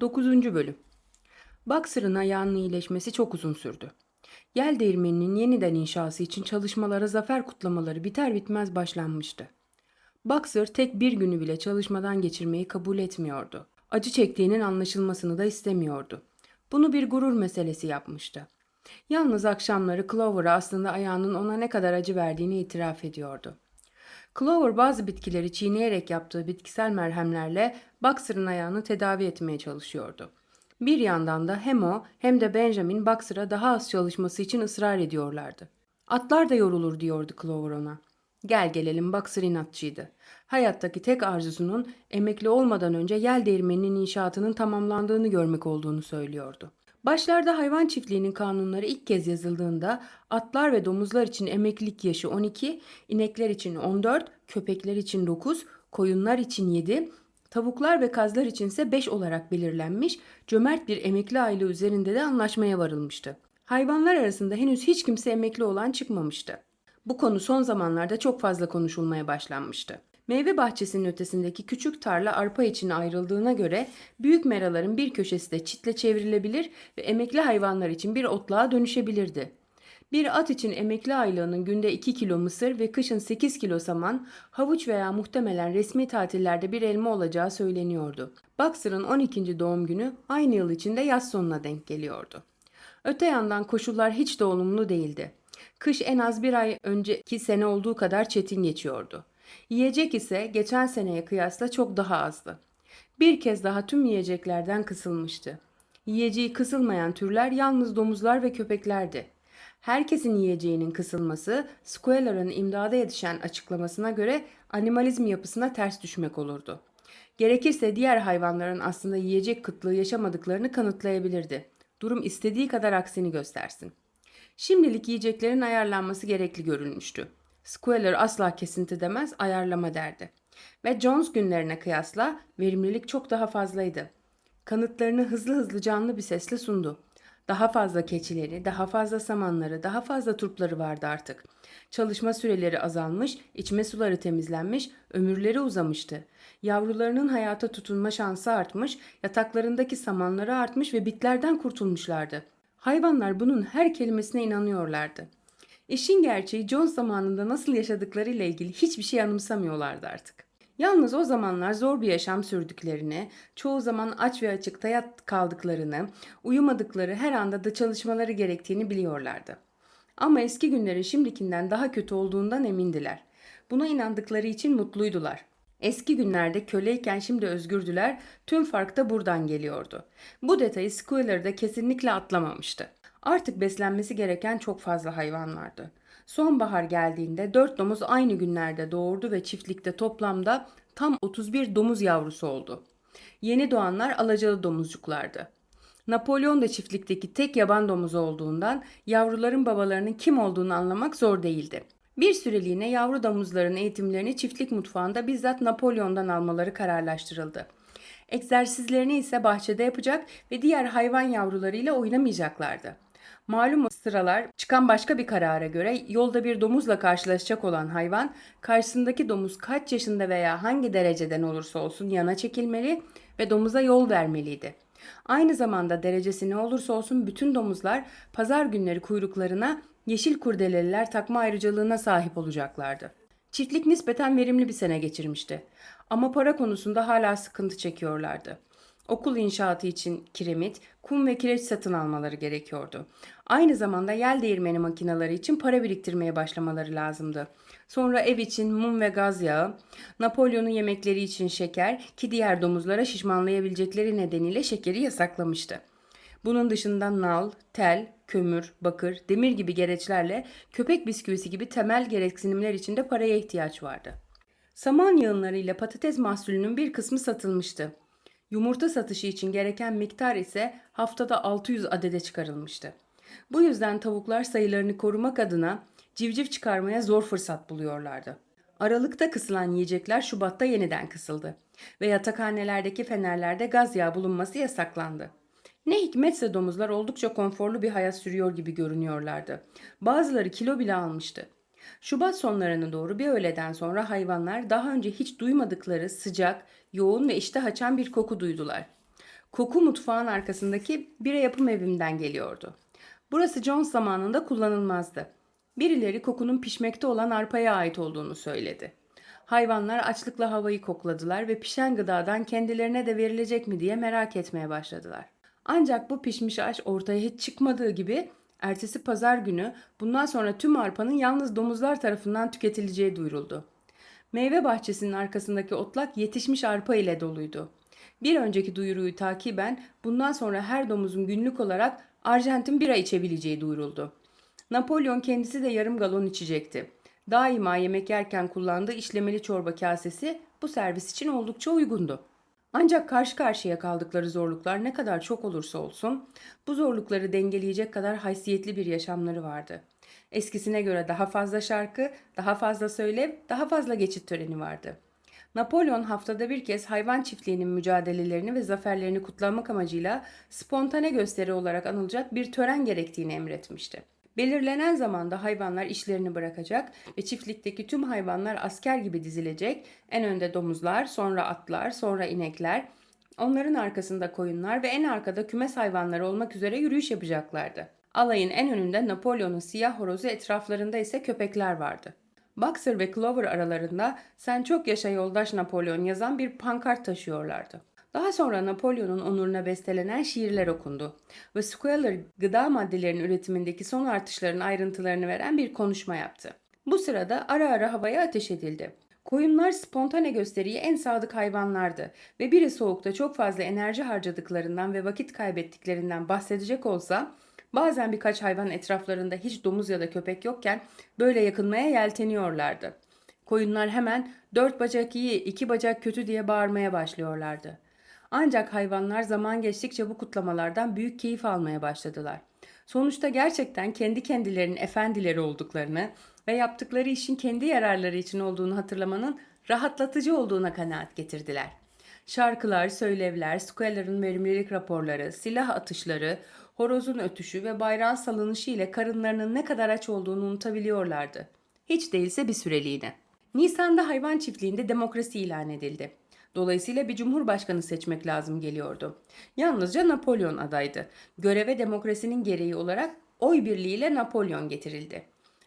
9. Bölüm Boxer'ın ayağının iyileşmesi çok uzun sürdü. Yel değirmeninin yeniden inşası için çalışmalara zafer kutlamaları biter bitmez başlanmıştı. Boxer tek bir günü bile çalışmadan geçirmeyi kabul etmiyordu. Acı çektiğinin anlaşılmasını da istemiyordu. Bunu bir gurur meselesi yapmıştı. Yalnız akşamları Clover'a aslında ayağının ona ne kadar acı verdiğini itiraf ediyordu. Clover bazı bitkileri çiğneyerek yaptığı bitkisel merhemlerle Boxer'ın ayağını tedavi etmeye çalışıyordu. Bir yandan da hem o hem de Benjamin Boxer'a daha az çalışması için ısrar ediyorlardı. Atlar da yorulur diyordu Clover ona. Gel gelelim Boxer inatçıydı. Hayattaki tek arzusunun emekli olmadan önce yel değirmeninin inşaatının tamamlandığını görmek olduğunu söylüyordu. Başlarda hayvan çiftliğinin kanunları ilk kez yazıldığında atlar ve domuzlar için emeklilik yaşı 12, inekler için 14, köpekler için 9, koyunlar için 7, tavuklar ve kazlar içinse 5 olarak belirlenmiş, cömert bir emekli aylığı üzerinde de anlaşmaya varılmıştı. Hayvanlar arasında henüz hiç kimse emekli olan çıkmamıştı. Bu konu son zamanlarda çok fazla konuşulmaya başlanmıştı. Meyve bahçesinin ötesindeki küçük tarla arpa için ayrıldığına göre büyük meraların bir köşesi de çitle çevrilebilir ve emekli hayvanlar için bir otluğa dönüşebilirdi. Bir at için emekli aylığının günde 2 kilo mısır ve kışın 8 kilo saman, havuç veya muhtemelen resmi tatillerde bir elma olacağı söyleniyordu. Boxer'ın 12. doğum günü aynı yıl içinde yaz sonuna denk geliyordu. Öte yandan koşullar hiç de olumlu değildi. Kış en az bir ay önceki sene olduğu kadar çetin geçiyordu. Yiyecek ise geçen seneye kıyasla çok daha azdı. Bir kez daha tüm yiyeceklerden kısılmıştı. Yiyeceği kısılmayan türler yalnız domuzlar ve köpeklerdi. Herkesin yiyeceğinin kısılması, Squalor'ın imdada yetişen açıklamasına göre animalizm yapısına ters düşmek olurdu. Gerekirse diğer hayvanların aslında yiyecek kıtlığı yaşamadıklarını kanıtlayabilirdi. Durum istediği kadar aksini göstersin. Şimdilik yiyeceklerin ayarlanması gerekli görülmüştü. Squealer asla kesinti demez, ayarlama derdi. Ve Jones günlerine kıyasla verimlilik çok daha fazlaydı. Kanıtlarını hızlı hızlı canlı bir sesle sundu. Daha fazla keçileri, daha fazla samanları, daha fazla turpları vardı artık. Çalışma süreleri azalmış, içme suları temizlenmiş, ömürleri uzamıştı. Yavrularının hayata tutunma şansı artmış, yataklarındaki samanları artmış ve bitlerden kurtulmuşlardı. Hayvanlar bunun her kelimesine inanıyorlardı. İşin gerçeği John zamanında nasıl yaşadıklarıyla ilgili hiçbir şey anımsamıyorlardı artık. Yalnız o zamanlar zor bir yaşam sürdüklerini, çoğu zaman aç ve açıkta yat kaldıklarını, uyumadıkları her anda da çalışmaları gerektiğini biliyorlardı. Ama eski günlerin şimdikinden daha kötü olduğundan emindiler. Buna inandıkları için mutluydular. Eski günlerde köleyken şimdi özgürdüler, tüm fark da buradan geliyordu. Bu detayı Squealer da kesinlikle atlamamıştı. Artık beslenmesi gereken çok fazla hayvan vardı. Sonbahar geldiğinde dört domuz aynı günlerde doğurdu ve çiftlikte toplamda tam 31 domuz yavrusu oldu. Yeni doğanlar alacalı domuzcuklardı. Napolyon da çiftlikteki tek yaban domuzu olduğundan yavruların babalarının kim olduğunu anlamak zor değildi. Bir süreliğine yavru domuzların eğitimlerini çiftlik mutfağında bizzat Napolyon'dan almaları kararlaştırıldı. Egzersizlerini ise bahçede yapacak ve diğer hayvan yavrularıyla oynamayacaklardı. Malum sıralar çıkan başka bir karara göre yolda bir domuzla karşılaşacak olan hayvan karşısındaki domuz kaç yaşında veya hangi dereceden olursa olsun yana çekilmeli ve domuza yol vermeliydi. Aynı zamanda derecesi ne olursa olsun bütün domuzlar pazar günleri kuyruklarına yeşil kurdeleliler takma ayrıcalığına sahip olacaklardı. Çiftlik nispeten verimli bir sene geçirmişti. Ama para konusunda hala sıkıntı çekiyorlardı. Okul inşaatı için kiremit, kum ve kireç satın almaları gerekiyordu. Aynı zamanda yel değirmeni makineleri için para biriktirmeye başlamaları lazımdı. Sonra ev için mum ve gaz yağı, Napolyon'un yemekleri için şeker ki diğer domuzlara şişmanlayabilecekleri nedeniyle şekeri yasaklamıştı. Bunun dışında nal, tel, kömür, bakır, demir gibi gereçlerle köpek bisküvisi gibi temel gereksinimler için de paraya ihtiyaç vardı. Saman yığınlarıyla patates mahsulünün bir kısmı satılmıştı. Yumurta satışı için gereken miktar ise haftada 600 adede çıkarılmıştı. Bu yüzden tavuklar sayılarını korumak adına civciv çıkarmaya zor fırsat buluyorlardı. Aralıkta kısılan yiyecekler Şubat'ta yeniden kısıldı ve yatakhanelerdeki fenerlerde gaz yağı bulunması yasaklandı. Ne hikmetse domuzlar oldukça konforlu bir hayat sürüyor gibi görünüyorlardı. Bazıları kilo bile almıştı. Şubat sonlarına doğru bir öğleden sonra hayvanlar daha önce hiç duymadıkları sıcak, yoğun ve iştah açan bir koku duydular. Koku mutfağın arkasındaki bira yapım evinden geliyordu. Burası Jones zamanında kullanılmazdı. Birileri kokunun pişmekte olan arpaya ait olduğunu söyledi. Hayvanlar açlıkla havayı kokladılar ve pişen gıdadan kendilerine de verilecek mi diye merak etmeye başladılar. Ancak bu pişmiş aş ortaya hiç çıkmadığı gibi ertesi pazar günü bundan sonra tüm arpanın yalnız domuzlar tarafından tüketileceği duyuruldu. Meyve bahçesinin arkasındaki otlak yetişmiş arpa ile doluydu. Bir önceki duyuruyu takiben bundan sonra her domuzun günlük olarak Arjantin bira içebileceği duyuruldu. Napolyon kendisi de yarım galon içecekti. Daima yemek yerken kullandığı işlemeli çorba kasesi bu servis için oldukça uygundu. Ancak karşı karşıya kaldıkları zorluklar ne kadar çok olursa olsun bu zorlukları dengeleyecek kadar haysiyetli bir yaşamları vardı. Eskisine göre daha fazla şarkı, daha fazla söylev, daha fazla geçit töreni vardı. Napolyon haftada bir kez hayvan çiftliğinin mücadelelerini ve zaferlerini kutlamak amacıyla spontane gösteri olarak anılacak bir tören gerektiğini emretmişti. Belirlenen zamanda hayvanlar işlerini bırakacak ve çiftlikteki tüm hayvanlar asker gibi dizilecek. En önde domuzlar, sonra atlar, sonra inekler, onların arkasında koyunlar ve en arkada kümes hayvanları olmak üzere yürüyüş yapacaklardı. Alayın en önünde Napolyon'un siyah horozu etraflarında ise köpekler vardı. Boxer ve Clover aralarında sen çok yaşa yoldaş Napolyon yazan bir pankart taşıyorlardı. Daha sonra Napolyon'un onuruna bestelenen şiirler okundu ve Squealer gıda maddelerinin üretimindeki son artışların ayrıntılarını veren bir konuşma yaptı. Bu sırada ara ara havaya ateş edildi. Koyunlar spontane gösteriye en sadık hayvanlardı ve biri soğukta çok fazla enerji harcadıklarından ve vakit kaybettiklerinden bahsedecek olsa bazen birkaç hayvan etraflarında hiç domuz ya da köpek yokken böyle yakınmaya yelteniyorlardı. Koyunlar hemen dört bacak iyi, iki bacak kötü diye bağırmaya başlıyorlardı. Ancak hayvanlar zaman geçtikçe bu kutlamalardan büyük keyif almaya başladılar. Sonuçta gerçekten kendi kendilerinin efendileri olduklarını ve yaptıkları işin kendi yararları için olduğunu hatırlamanın rahatlatıcı olduğuna kanaat getirdiler. Şarkılar, söylevler, Squaller'ın verimlilik raporları, silah atışları, horozun ötüşü ve bayrağın salınışı ile karınlarının ne kadar aç olduğunu unutabiliyorlardı. Hiç değilse bir süreliğine. Nisan'da hayvan çiftliğinde demokrasi ilan edildi. Dolayısıyla bir cumhurbaşkanı seçmek lazım geliyordu. Yalnızca Napolyon adaydı. Göreve demokrasinin gereği olarak oy birliğiyle Napolyon getirildi.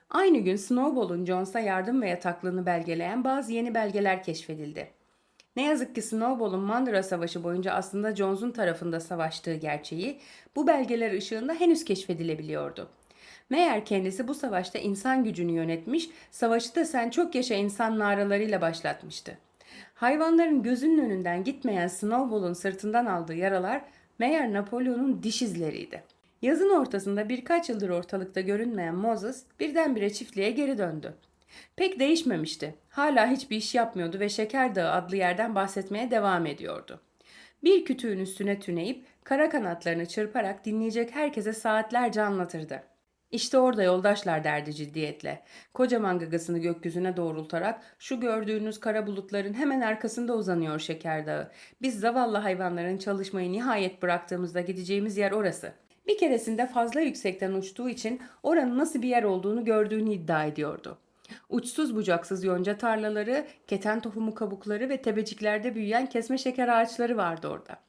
Aynı gün Snowball'un Jones'a yardım ve yataklığını belgeleyen bazı yeni belgeler keşfedildi. Ne yazık ki Snowball'un Mandıra Savaşı boyunca aslında Jones'un tarafında savaştığı gerçeği bu belgeler ışığında henüz keşfedilebiliyordu. Meğer kendisi bu savaşta insan gücünü yönetmiş, savaşı da sen çok yaşa insan naralarıyla başlatmıştı. Hayvanların gözünün önünden gitmeyen Snowball'un sırtından aldığı yaralar meğer Napolyon'un diş izleriydi. Yazın ortasında birkaç yıldır ortalıkta görünmeyen Moses birdenbire çiftliğe geri döndü. Pek değişmemişti. Hala hiçbir iş yapmıyordu ve Şeker Dağı adlı yerden bahsetmeye devam ediyordu. Bir kütüğün üstüne tüneyip kara kanatlarını çırparak dinleyecek herkese saatlerce anlatırdı. İşte orada yoldaşlar derdi ciddiyetle. Kocaman gagasını gökyüzüne doğrultarak şu gördüğünüz kara bulutların hemen arkasında uzanıyor Şeker Dağı. Biz zavallı hayvanların çalışmayı nihayet bıraktığımızda gideceğimiz yer orası. Bir keresinde fazla yüksekten uçtuğu için oranın nasıl bir yer olduğunu gördüğünü iddia ediyordu. Uçsuz bucaksız yonca tarlaları, keten tohumu kabukları ve tebeciklerde büyüyen kesme şeker ağaçları vardı orada.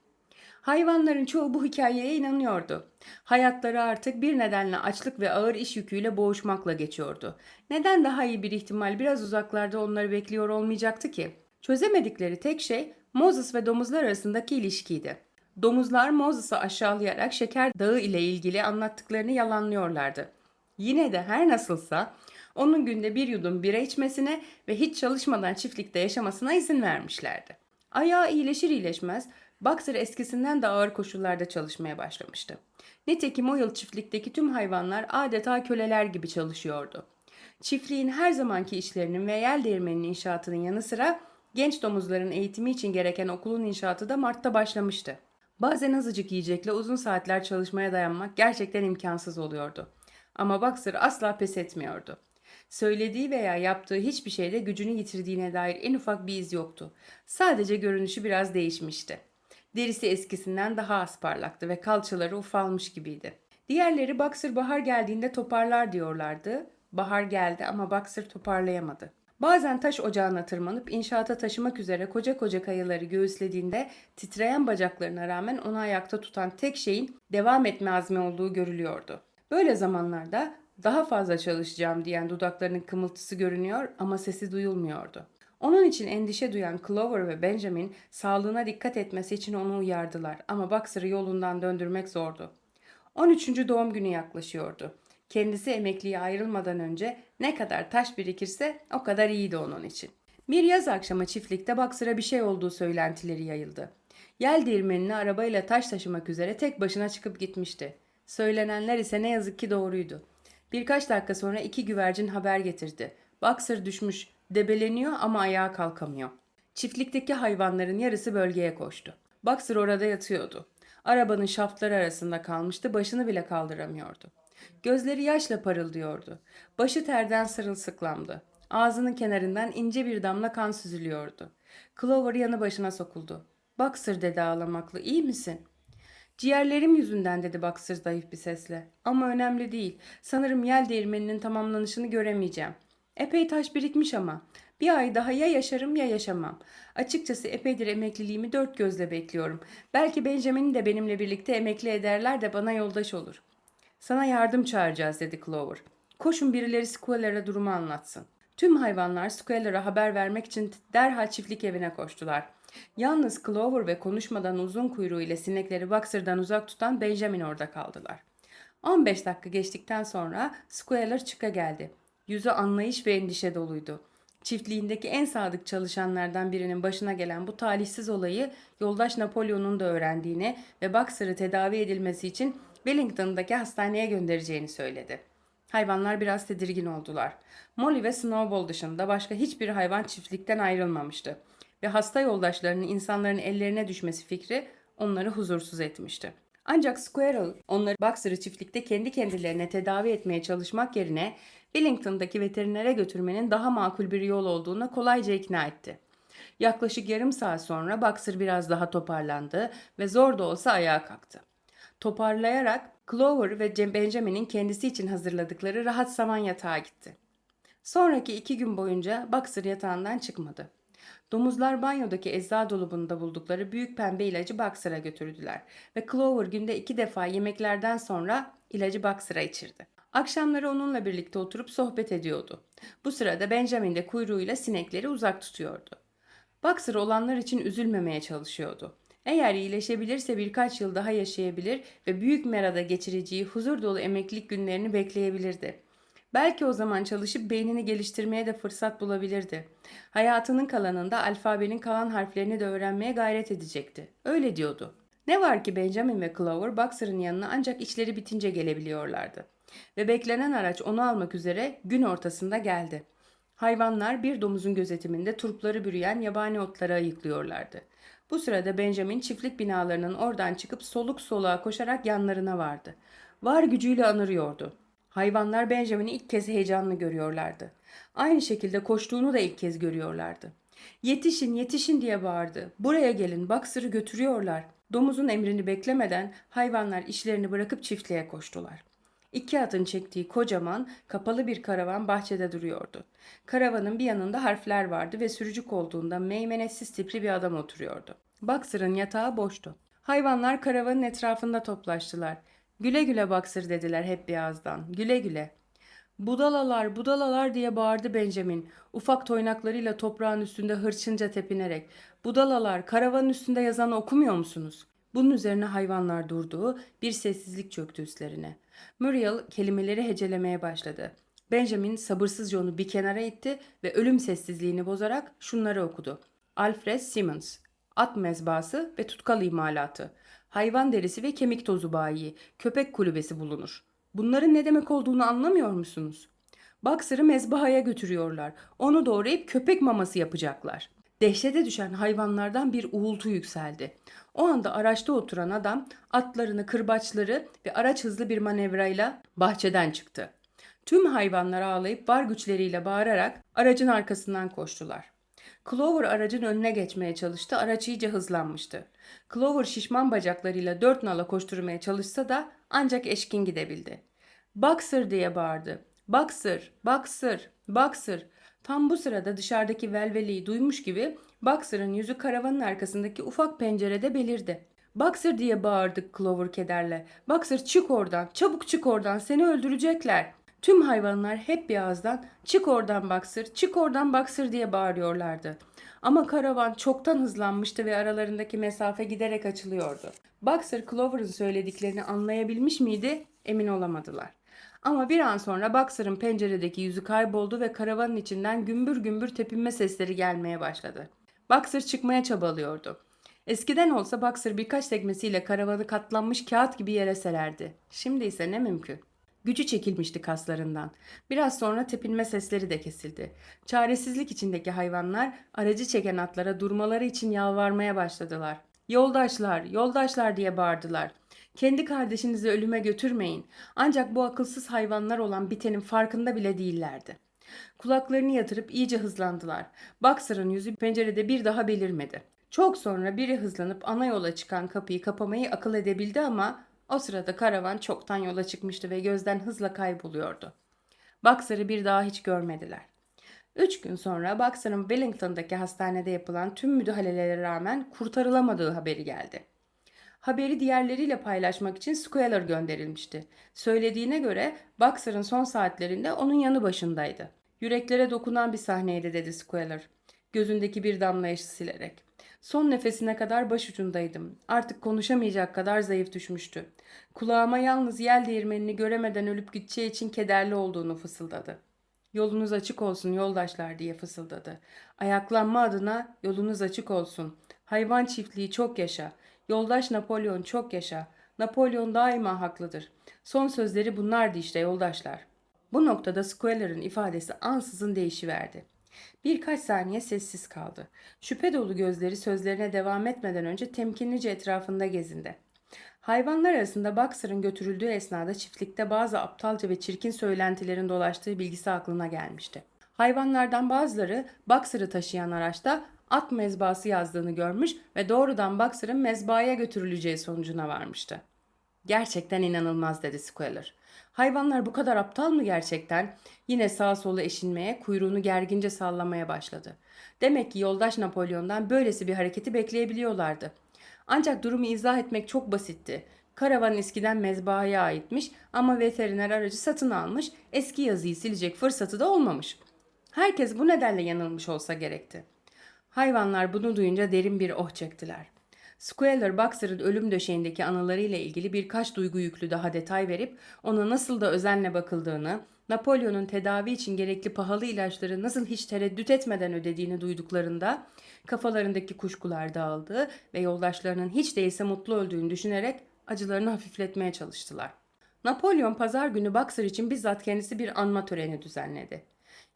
Hayvanların çoğu bu hikayeye inanıyordu. Hayatları artık bir nedenle açlık ve ağır iş yüküyle boğuşmakla geçiyordu. Neden daha iyi bir ihtimal biraz uzaklarda onları bekliyor olmayacaktı ki? Çözemedikleri tek şey Moses ve domuzlar arasındaki ilişkiydi. Domuzlar Moses'ı aşağılayarak şeker dağı ile ilgili anlattıklarını yalanlıyorlardı. Yine de her nasılsa onun günde bir yudum bira içmesine ve hiç çalışmadan çiftlikte yaşamasına izin vermişlerdi. Ayağı iyileşir iyileşmez Boxer eskisinden de ağır koşullarda çalışmaya başlamıştı. Nitekim o yıl çiftlikteki tüm hayvanlar adeta köleler gibi çalışıyordu. Çiftliğin her zamanki işlerinin ve yel değirmeninin inşaatının yanı sıra genç domuzların eğitimi için gereken okulun inşaatı da Mart'ta başlamıştı. Bazen azıcık yiyecekle uzun saatler çalışmaya dayanmak gerçekten imkansız oluyordu. Ama Boxer asla pes etmiyordu. Söylediği veya yaptığı hiçbir şeyde gücünü yitirdiğine dair en ufak bir iz yoktu. Sadece görünüşü biraz değişmişti. Derisi eskisinden daha az parlaktı ve kalçaları ufalmış gibiydi. Diğerleri Boxer bahar geldiğinde toparlar diyorlardı. Bahar geldi ama Boxer toparlayamadı. Bazen taş ocağına tırmanıp inşaata taşımak üzere koca koca kayaları göğüslediğinde titreyen bacaklarına rağmen onu ayakta tutan tek şeyin devam etme azmi olduğu görülüyordu. Böyle zamanlarda daha fazla çalışacağım diyen dudaklarının kımıltısı görünüyor ama sesi duyulmuyordu. Onun için endişe duyan Clover ve Benjamin sağlığına dikkat etmesi için onu uyardılar ama Boxer'ı yolundan döndürmek zordu. 13. doğum günü yaklaşıyordu. Kendisi emekliye ayrılmadan önce ne kadar taş birikirse o kadar iyiydi onun için. Bir yaz akşamı çiftlikte Boxer'a bir şey olduğu söylentileri yayıldı. Yel değirmenine arabayla taş taşımak üzere tek başına çıkıp gitmişti. Söylenenler ise ne yazık ki doğruydu. Birkaç dakika sonra iki güvercin haber getirdi. Boxer düşmüş, debeleniyor ama ayağa kalkamıyor. Çiftlikteki hayvanların yarısı bölgeye koştu. Boxer orada yatıyordu. Arabanın şaftları arasında kalmıştı, başını bile kaldıramıyordu. Gözleri yaşla parıldıyordu. Başı terden sırılsıklamdı. Ağzının kenarından ince bir damla kan süzülüyordu. Clover yanı başına sokuldu. Boxer dedi ağlamaklı, iyi misin? Ciğerlerim yüzünden dedi Boxer zayıf bir sesle. Ama önemli değil. Sanırım yel değirmeninin tamamlanışını göremeyeceğim. Epey taş birikmiş ama. Bir ay daha ya yaşarım ya yaşamam. Açıkçası epeydir emekliliğimi dört gözle bekliyorum. Belki Benjamin'i de benimle birlikte emekli ederler de bana yoldaş olur. Sana yardım çağıracağız dedi Clover. Koşun birileri Squaller'a durumu anlatsın. Tüm hayvanlar Squaller'a haber vermek için derhal çiftlik evine koştular. Yalnız Clover ve konuşmadan uzun kuyruğu ile sinekleri Boxer'dan uzak tutan Benjamin orada kaldılar. 15 dakika geçtikten sonra Squaller çıka geldi. Yüzü anlayış ve endişe doluydu. Çiftliğindeki en sadık çalışanlardan birinin başına gelen bu talihsiz olayı yoldaş Napolyon'un da öğrendiğini ve Boxer'ı tedavi edilmesi için Wellington'daki hastaneye göndereceğini söyledi. Hayvanlar biraz tedirgin oldular. Molly ve Snowball dışında başka hiçbir hayvan çiftlikten ayrılmamıştı ve hasta yoldaşlarının insanların ellerine düşmesi fikri onları huzursuz etmişti. Ancak Squirrel onları Boxer'ı çiftlikte kendi kendilerine tedavi etmeye çalışmak yerine Wellington'daki veterinere götürmenin daha makul bir yol olduğuna kolayca ikna etti. Yaklaşık yarım saat sonra Boxer biraz daha toparlandı ve zor da olsa ayağa kalktı. Toparlayarak Clover ve Benjamin'in kendisi için hazırladıkları rahat saman yatağa gitti. Sonraki iki gün boyunca Boxer yatağından çıkmadı. Domuzlar banyodaki ecza dolabında buldukları büyük pembe ilacı Boxer'a götürdüler ve Clover günde iki defa yemeklerden sonra ilacı Boxer'a içirdi. Akşamları onunla birlikte oturup sohbet ediyordu. Bu sırada Benjamin de kuyruğuyla sinekleri uzak tutuyordu. Boxer olanlar için üzülmemeye çalışıyordu. Eğer iyileşebilirse birkaç yıl daha yaşayabilir ve büyük merada geçireceği huzur dolu emeklilik günlerini bekleyebilirdi. Belki o zaman çalışıp beynini geliştirmeye de fırsat bulabilirdi. Hayatının kalanında alfabenin kalan harflerini de öğrenmeye gayret edecekti. Öyle diyordu. Ne var ki Benjamin ve Clover Boxer'ın yanına ancak işleri bitince gelebiliyorlardı. Ve beklenen araç onu almak üzere gün ortasında geldi. Hayvanlar bir domuzun gözetiminde turpları bürüyen yabani otları ayıklıyorlardı. Bu sırada Benjamin çiftlik binalarının oradan çıkıp soluk soluğa koşarak yanlarına vardı. Var gücüyle anırıyordu. Hayvanlar Benjamin'i ilk kez heyecanlı görüyorlardı. Aynı şekilde koştuğunu da ilk kez görüyorlardı. Yetişin yetişin diye bağırdı. Buraya gelin Boxer'ı götürüyorlar. Domuzun emrini beklemeden hayvanlar işlerini bırakıp çiftliğe koştular. İki atın çektiği kocaman, kapalı bir karavan bahçede duruyordu. Karavanın bir yanında harfler vardı ve sürücü koltuğunda meymenetsiz tipli bir adam oturuyordu. Boxer'ın yatağı boştu. Hayvanlar karavanın etrafında toplaştılar. Güle güle Boxer dediler hep bir ağızdan. Güle güle. Budalalar, budalalar diye bağırdı Benjamin. Ufak toynaklarıyla toprağın üstünde hırçınca tepinerek. Budalalar, karavanın üstünde yazanı okumuyor musunuz? Bunun üzerine hayvanlar durdu, bir sessizlik çöktü üstlerine. Muriel kelimeleri hecelemeye başladı. Benjamin sabırsızca onu bir kenara itti ve ölüm sessizliğini bozarak şunları okudu. Alfred Simmons, at mezbası ve tutkal imalatı, hayvan derisi ve kemik tozu bayi, köpek kulübesi bulunur. Bunların ne demek olduğunu anlamıyor musunuz? Boxer'ı mezbahaya götürüyorlar. Onu doğrayıp köpek maması yapacaklar. Dehşete düşen hayvanlardan bir uğultu yükseldi. O anda araçta oturan adam atlarını, kırbaçları ve araç hızlı bir manevrayla bahçeden çıktı. Tüm hayvanlar ağlayıp var güçleriyle bağırarak aracın arkasından koştular. Clover aracın önüne geçmeye çalıştı, araç iyice hızlanmıştı. Clover şişman bacaklarıyla dört nala koşturmaya çalışsa da ancak eşkin gidebildi. Boxer diye bağırdı. Boxer, Boxer, Boxer. Tam bu sırada dışarıdaki velveleyi duymuş gibi Boxer'ın yüzü karavanın arkasındaki ufak pencerede belirdi. Boxer diye bağırdı Clover kederle. Boxer çık oradan, çabuk çık oradan, seni öldürecekler. Tüm hayvanlar hep bir ağızdan çık oradan Boxer, çık oradan Boxer diye bağırıyorlardı. Ama karavan çoktan hızlanmıştı ve aralarındaki mesafe giderek açılıyordu. Boxer Clover'ın söylediklerini anlayabilmiş miydi? Emin olamadılar. Ama bir an sonra Boxer'ın penceredeki yüzü kayboldu ve karavanın içinden gümbür gümbür tepinme sesleri gelmeye başladı. Boxer çıkmaya çabalıyordu. Eskiden olsa Boxer birkaç tekmesiyle karavanı katlanmış kağıt gibi yere sererdi. Şimdi ise ne mümkün. Gücü çekilmişti kaslarından. Biraz sonra tepinme sesleri de kesildi. Çaresizlik içindeki hayvanlar aracı çeken atlara durmaları için yalvarmaya başladılar. Yoldaşlar, yoldaşlar diye bağırdılar. Kendi kardeşinizi ölüme götürmeyin. Ancak bu akılsız hayvanlar olan bitenin farkında bile değillerdi. Kulaklarını yatırıp iyice hızlandılar. Boxer'ın yüzü pencerede bir daha belirmedi. Çok sonra biri hızlanıp ana yola çıkan kapıyı kapamayı akıl edebildi ama o sırada karavan çoktan yola çıkmıştı ve gözden hızla kayboluyordu. Boxer'ı bir daha hiç görmediler. Üç gün sonra Boxer'ın Wellington'daki hastanede yapılan tüm müdahalelere rağmen kurtarılamadığı haberi geldi. Haberi diğerleriyle paylaşmak için Squealer gönderilmişti. Söylediğine göre Boxer'ın son saatlerinde onun yanı başındaydı. Yüreklere dokunan bir sahneydi dedi Squealer. Gözündeki bir damla yaşı silerek. Son nefesine kadar başucundaydım. Artık konuşamayacak kadar zayıf düşmüştü. Kulağıma yalnız yel değirmenini göremeden ölüp gideceği için kederli olduğunu fısıldadı. Yolunuz açık olsun yoldaşlar diye fısıldadı. Ayaklanma adına yolunuz açık olsun. Hayvan çiftliği çok yaşa. Yoldaş Napolyon çok yaşa. Napolyon daima haklıdır. Son sözleri bunlardı işte yoldaşlar. Bu noktada Squeller'ın ifadesi ansızın değişiverdi. Birkaç saniye sessiz kaldı. Şüphe dolu gözleri sözlerine devam etmeden önce temkinlice etrafında gezindi. Hayvanlar arasında Boxer'ın götürüldüğü esnada çiftlikte bazı aptalca ve çirkin söylentilerin dolaştığı bilgisi aklına gelmişti. Hayvanlardan bazıları Boxer'ı taşıyan araçta at mezbası yazdığını görmüş ve doğrudan Boxer'ın mezbaya götürüleceği sonucuna varmıştı. Gerçekten inanılmaz dedi Squealer. Hayvanlar bu kadar aptal mı gerçekten? Yine sağa sola eşinmeye, kuyruğunu gergince sallamaya başladı. Demek ki yoldaş Napolyon'dan böylesi bir hareketi bekleyebiliyorlardı. Ancak durumu izah etmek çok basitti. Karavan eskiden mezbahaya aitmiş ama veteriner aracı satın almış, eski yazıyı silecek fırsatı da olmamış. Herkes bu nedenle yanılmış olsa gerekti. Hayvanlar bunu duyunca derin bir oh çektiler. Squealer Boxer'ın ölüm döşeğindeki anılarıyla ilgili birkaç duygu yüklü daha detay verip ona nasıl da özenle bakıldığını, Napolyon'un tedavi için gerekli pahalı ilaçları nasıl hiç tereddüt etmeden ödediğini duyduklarında kafalarındaki kuşkular dağıldı ve yoldaşlarının hiç değilse mutlu öldüğünü düşünerek acılarını hafifletmeye çalıştılar. Napolyon pazar günü Boxer için bizzat kendisi bir anma töreni düzenledi.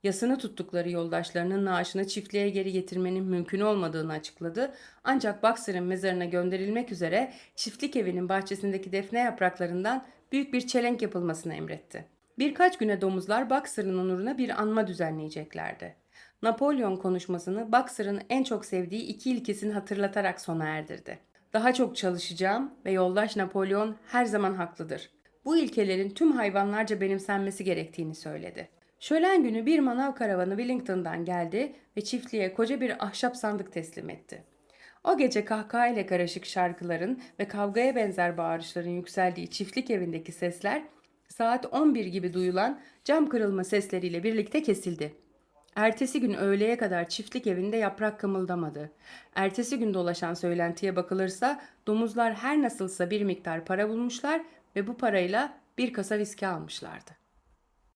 Yasını tuttukları yoldaşlarının naaşını çiftliğe geri getirmenin mümkün olmadığını açıkladı. Ancak Boxer'ın mezarına gönderilmek üzere çiftlik evinin bahçesindeki defne yapraklarından büyük bir çelenk yapılmasını emretti. Birkaç güne domuzlar Boxer'ın onuruna bir anma düzenleyeceklerdi. Napolyon konuşmasını Boxer'ın en çok sevdiği iki ilkesini hatırlatarak sona erdirdi. Daha çok çalışacağım ve yoldaş Napolyon her zaman haklıdır. Bu ilkelerin tüm hayvanlarca benimsenmesi gerektiğini söyledi. Şölen günü bir manav karavanı Wellington'dan geldi ve çiftliğe koca bir ahşap sandık teslim etti. O gece kahkaha ile karışık şarkıların ve kavgaya benzer bağırışların yükseldiği çiftlik evindeki sesler saat 11 gibi duyulan cam kırılma sesleriyle birlikte kesildi. Ertesi gün öğleye kadar çiftlik evinde yaprak kımıldamadı. Ertesi gün dolaşan söylentiye bakılırsa domuzlar her nasılsa bir miktar para bulmuşlar ve bu parayla bir kasa viski almışlardı.